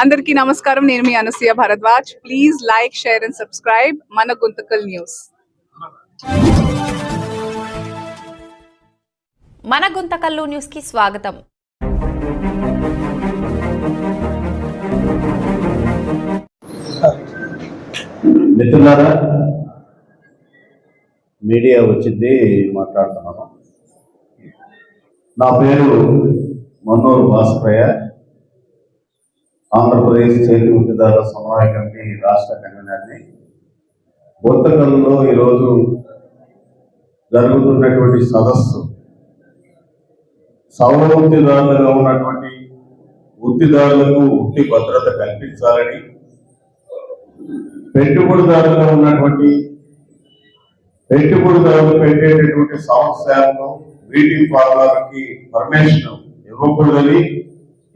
అందరికీ నమస్కారం. నేను మీ Anasuya Bharadwaj. Please like share and subscribe మన గుంతకల్ న్యూస్. మన గుంతకల్లు న్యూస్కి స్వాగతం. మిత్రులారా మీడియా వచ్చింది మాట్లాడుతున్నాను. నా పేరు మన్నూరు భాస్కరయ్య ఆంధ్రప్రదేశ్ చేతి వృత్తిదారుల సమన్వయ కమిటీ రాష్ట్ర కన్వీనర్ని. బొత్తకల్లో ఈరోజు జరుగుతున్నటువంటి సదస్సు సౌర వృత్తిదారులుగా ఉన్నటువంటి వృత్తిదారులకు వృత్తి భద్రత కల్పించాలని పెట్టుబడిదారులుగా ఉన్నటువంటి పెట్టుబడిదారులు పెట్టేటటువంటి సంస్థలను బ్యూటీ పార్లర్కి పర్మిషన్ ఇవ్వకూడదని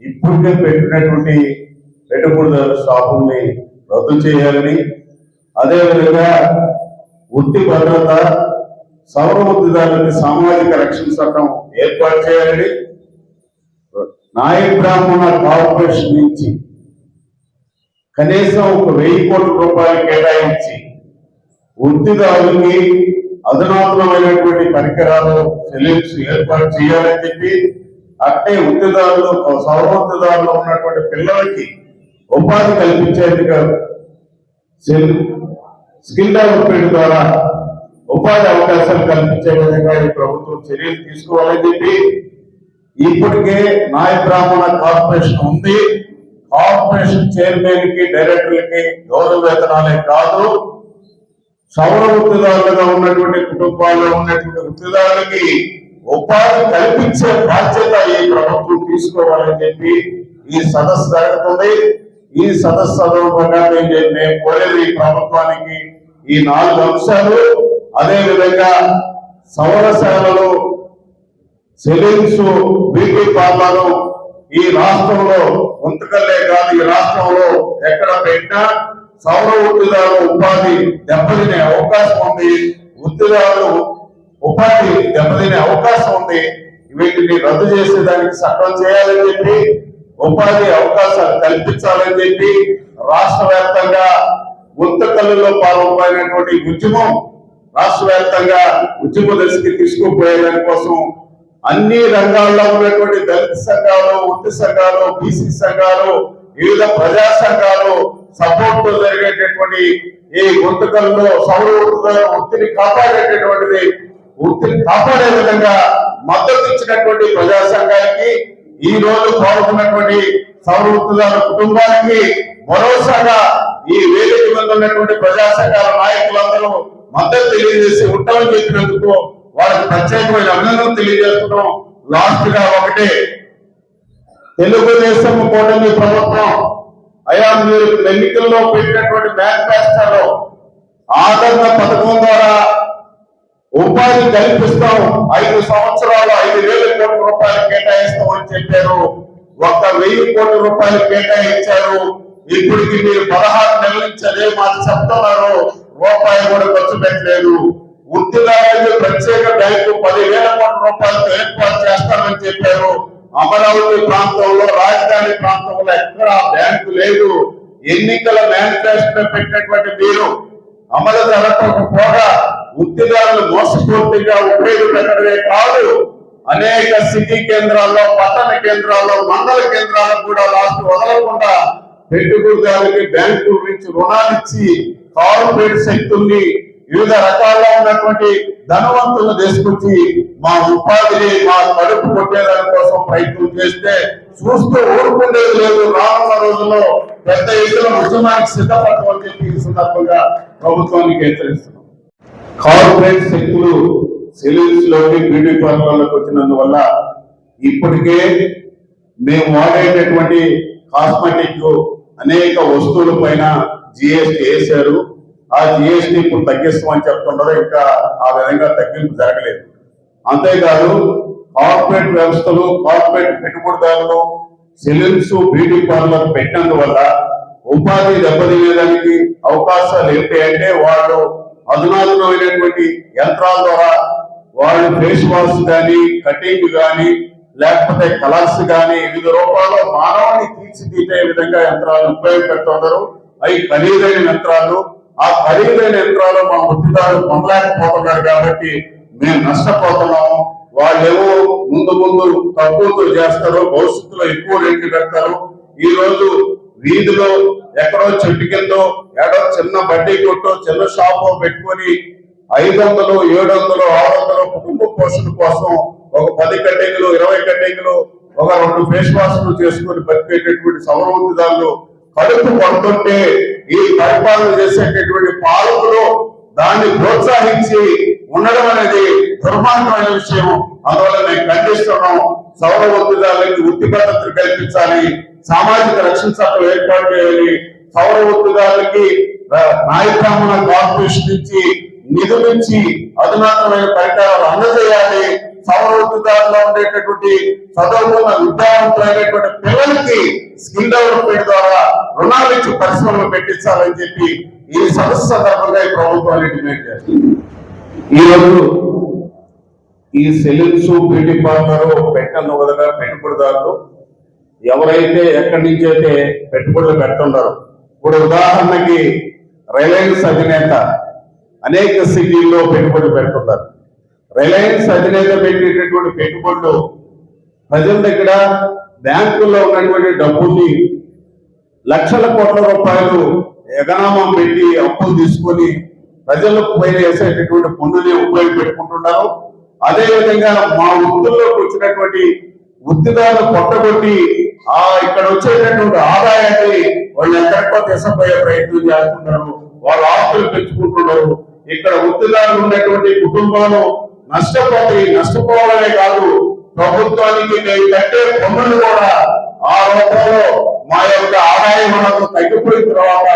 ఇప్పటికే పెట్టినటువంటి పెట్టుబడిదారుల షాపుల్ని రద్దు చేయాలని. అదేవిధంగా వృత్తి భద్రత సౌర వృత్తిదారులకి సామాజిక రక్షణ చట్టం ఏర్పాటు చేయాలని. నాయ బ్రాహ్మణ కార్పొరేషన్ నుంచి కనీసం ఒక వెయ్యి కోట్ల రూపాయలు కేటాయించి వృత్తిదారులకి అధునాతనమైనటువంటి పరికరాలు సెలిబ్స్ ఏర్పాటు చేయాలని చెప్పి అట్టే వృత్తిదారులు సౌర వృత్తిదారులు ఉన్నటువంటి పిల్లలకి ఉపాధి కల్పించేందుకు స్కిల్ డెవలప్మెంట్ ద్వారా ఉపాధి అవకాశాలు కల్పించే విధంగా ఈ ప్రభుత్వం చర్యలు తీసుకోవాలని చెప్పి ఇప్పటికే నాయ బ్రాహ్మణ కార్పొరేషన్ ఉంది. కార్పొరేషన్ చైర్మన్కి డైరెక్టర్లకి గౌరవ వేతనాలే కాదు. సౌర వృత్తిదారులుగా ఉన్నటువంటి కుటుంబాల్లో ఉన్నటువంటి వృత్తిదారులకి ఉపాధి కల్పించే బాధ్యత ఈ ప్రభుత్వం తీసుకోవాలని చెప్పి ఈ సదస్సు జరుగుతుంది. ఈ సదస్సు సందర్భంగా మేము కోరేది ఈ ప్రభుత్వానికి ఈ నాలుగు అంశాలు. అదే విధంగా సౌరశాలలు సెలూన్స్ బ్యూటీ పార్లర్లు ఈ రాష్ట్రంలో ఉంటుకల్లే కాదు ఈ రాష్ట్రంలో ఎక్కడ పెట్టినా సౌర ఉద్యోగాలు ఉపాధి దెబ్బతినే అవకాశం ఉంది. వృత్తిదారులు ఉపాధి దెబ్బతినే అవకాశం ఉంది. వీటిని రద్దు చేసేదానికి చట్టం చేయాలని చెప్పి ఉపాధి అవకాశాలు కల్పించాలని చెప్పి రాష్ట్ర వ్యాప్తంగా గుంతకల్లులో పాల్గొనటువంటి ఉద్యమం రాష్ట్ర వ్యాప్తంగా ఉద్యమ దశకి తీసుకుపోయే దానికోసం అన్ని రంగాల్లో ఉన్నటువంటి దళిత సంఘాలు వృత్తి సంఘాలు బీసీ సంఘాలు వివిధ ప్రజా సంఘాలు సపోర్ట్ జరిగేటటువంటి ఈ గుంతకల్లో సౌర వృత్తిదారు కాపాడేటటువంటిది వృత్తిని కాపాడే విధంగా మద్దతు ఇచ్చినటువంటి ప్రజా సంఘానికి ఈ రోజు పాల్గొన్నటువంటి సౌరవృత్తుదారు కుటుంబానికి భరోసాగా ఈ వేదిక మీద ఉన్నటువంటి ప్రజా సంఘాల నాయకులందరూ మద్దతు తెలియజేసి ఉంటామని చెప్పినందుకు వాళ్ళకి ప్రత్యేకమైన అభినందనలు తెలియజేస్తున్నాం. లాస్ట్గా ఒకటే తెలుగుదేశం కూటమి ప్రభుత్వం అయా మీరు ఎన్నికల్లో పెట్టినటువంటి మేనిఫెస్టోలో ఆదరణ పథకం ద్వారా ఉపాధి కల్పిస్తాం ఐదు సంవత్సరాలు ఐదు వేల కోట్ల రూపాయలు కేటాయిస్తామని చెప్పారు. ఒక్క వెయ్యి కోట్ల రూపాయలు కేటాయించారు. ఇప్పటికి మీరు పదహారు నెలల నుంచి అదే మాట చెప్తున్నారు. రూపాయి కూడా ఖర్చు పెట్టలేదు. వృత్తిదారులకు ప్రత్యేక బ్యాంకు పదివేల కోట్ల రూపాయలతో ఏర్పాటు చేస్తామని చెప్పారు. అమరావతి ప్రాంతంలో రాజధాని ప్రాంతంలో ఎక్కడా బ్యాంకు లేదు. ఎన్నికల మేనిఫెస్టో పెట్టినటువంటి మీరు అమలు జరగకపోగా వృత్తిదారులు మోసపూర్తిగా ఉపయోగపెట్టడమే కాదు అనేక సిటీ కేంద్రాల్లో పట్టణ కేంద్రాల్లో మండల కేంద్రాలకు కూడా లాస్ట్ వదలకుండా పెట్టుబడిదారులకి బ్యాంకు నుంచి రుణాలు ఇచ్చి కార్పొరేట్ శక్తుల్ని వివిధ రకాల్లో ఉన్నటువంటి ధనవంతులను తీసుకొచ్చి మా ఉపాధిని మా కడుపు కొట్టేదాని కోసం ప్రయత్నం చేస్తే చూస్తూ ఊరుకుండేది లేదు. రానున్న రోజుల్లో పెద్ద ఎత్తున ఉద్యమానికి సిద్ధపడమని చెప్పి ఈ సందర్భంగా ప్రభుత్వానికి హెచ్చరిస్తున్నాం. కార్పొరేట్ శక్తులు సెలూన్స్లోకి బ్యూటీ పార్లర్లకు వచ్చినందువల్ల ఇప్పటికే మేము వాడేటటువంటి కాస్మెటిక్ అనేక వస్తువుల పైన జిఎస్టి వేశారు. ఆ జిఎస్టి ఇప్పుడు తగ్గిస్తామని చెప్తున్నారు ఇంకా ఆ విధంగా తగ్గింపు జరగలేదు. అంతేకాదు కార్పొరేట్ వ్యవస్థలు కార్పొరేట్ పెట్టుబడిదారులు సెలూన్స్ బ్యూటీ పార్లర్ పెట్టినందువల్ల ఉపాధి దెబ్బతినేదానికి అవకాశాలు ఏంటి అంటే వాళ్ళు అధునాతనమైనటువంటి యంత్రాల ద్వారా వాళ్ళు ఫేస్ వాష్ కానీ కటింగ్ కానీ లేకపోతే కలర్స్ కానీ వివిధ రూపాల్లో మానవాన్ని తీర్చిదిద్దే విధంగా యంత్రాలను ఉపయోగపెడుతున్నారు అవి ఖరీదైన యంత్రాలు. ఆ ఖరీదైన యంత్రాలు మా వృత్తిదారులు పొందలేకపోతున్నారు కాబట్టి మేము నష్టపోతున్నాము. వాళ్ళేమో ముందు ముందు తక్కువతో చేస్తారు భవిష్యత్తులో ఎక్కువ రేట్లు పెడతారు. ఈ రోజు వీధిలో ఎక్కడో చెట్టు కిందో ఎక్కడో చిన్న బడ్డీ కొట్టో చిన్న షాపు పెట్టుకొని ఐదు వందలు ఏడు వందలు ఆరు వందలు కుటుంబ పోషణ కోసం ఒక పది కట్టింగ్లు ఇరవై కట్టింగ్లు ఒక రెండు ఫేస్ వాష్లు చేసుకొని బతికేటటువంటి సౌరవృద్ధిదారులు కడుపు పడుతుంటే ఈ పరిపాలన చేసేటటువంటి పాలకులు దాన్ని ప్రోత్సహించి ఉండడం అనేది దుర్మార్గమైన విషయం. అందువల్ల మేము ఖండిస్తున్నాం సౌర ఒత్తిదారులకి వృత్తి కల్పించాలి. సామాజిక రక్షణ చట్టం ఏర్పాటు చేయాలి. సౌర ఒత్తిదారులకి నాయకత్వం కార్పొరేషన్ నుంచి నిధుల అధునాతనమైన పరికరాలు అందజేయాలి. సౌర ఒత్తిదారులో ఉండేటటువంటి చదువుకున్న విద్యావంతులైనటువంటి పిల్లలకి స్కిల్ డెవలప్మెంట్ ద్వారా రుణాలు ఇచ్చి పరిశ్రమలు పెట్టించాలని చెప్పి ఈ సదస్సు సందర్భంగా ఈ ప్రభుత్వాన్ని డిమాండ్ చేస్తుంది. ఈరోజు ఈ సెలూన్స్ బ్యూటీ పార్లర్ పెట్టను వదగా పెట్టుబడిదారులు ఎవరైతే ఎక్కడి నుంచి అయితే పెట్టుబడులు పెడుతున్నారో ఇప్పుడు ఉదాహరణకి రిలయన్స్ అధినేత అనేక సిటీల్లో పెట్టుబడి పెడుతున్నారు రిలయన్స్ అధినేత పెట్టేటటువంటి పెట్టుబడులు ప్రజల దగ్గర బ్యాంకుల్లో ఉన్నటువంటి డబ్బుల్ని లక్షల కోట్ల రూపాయలు ఎగనామం పెట్టి అప్పులు తీసుకొని ప్రజలకు పైన వేసేటటువంటి పన్నుని ఉపయోగపెట్టుకుంటున్నారు. అదే అదేవిధంగా మా వృత్తుల్లోకి వచ్చినటువంటి వృత్తిదారులు కొట్టగొట్టి ఆ ఇక్కడ వచ్చేటటువంటి ఆదాయాన్ని వాళ్ళు ఎక్కడికో తీసుకుపోయే ప్రయత్నం చేస్తున్నారు. వాళ్ళ ఆస్తులు పెంచుకుంటున్నారు. ఇక్కడ వృత్తిదారులు ఉన్నటువంటి కుటుంబాలు నష్టపోతాయి నష్టపోవడమే కాదు ప్రభుత్వానికి మేము కట్టే పన్నులు కూడా ఆ రూపంలో మా యొక్క ఆదాయం మనకు తగ్గిపోయిన తర్వాత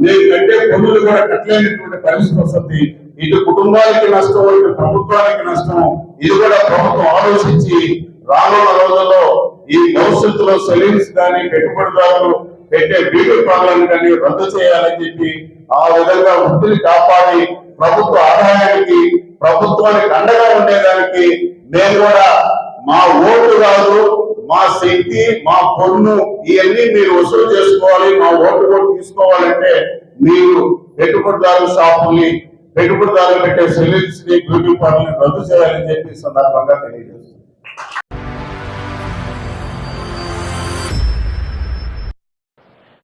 మేము కట్టే పన్నులు కూడా కట్టలేనటువంటి పరిస్థితి వస్తుంది. ఇటు కుటుంబానికి నష్టం ఇటు ప్రభుత్వానికి నష్టం ఇది కూడా ప్రభుత్వం ఆలోచించి రానున్న రోజుల్లో ఈ భవిష్యత్తులో సెలూన్స్ కానీ పెట్టుబడిదారులు పెట్టే బ్యూటీ పనులను కానీ రద్దు చేయాలని చెప్పి ఆ విధంగా వృత్తిని కాపాడి ప్రభుత్వ ఆదాయానికి ప్రభుత్వానికి అండగా ఉండేదానికి నేను కూడా మా ఓటు కాదు మా శక్తి మా పన్ను ఇవన్నీ మీరు వసూలు చేసుకోవాలి మా ఓటు కూడా తీసుకోవాలంటే మీరు పెట్టుబడిదారు షాపుల్ని పెట్టుబడిదారులు పెట్టే సెలూన్స్ని బ్యూటీ పార్లర్ని రద్దు చేయాలని చెప్పి సందర్భంగా తెలియజేస్తున్నాం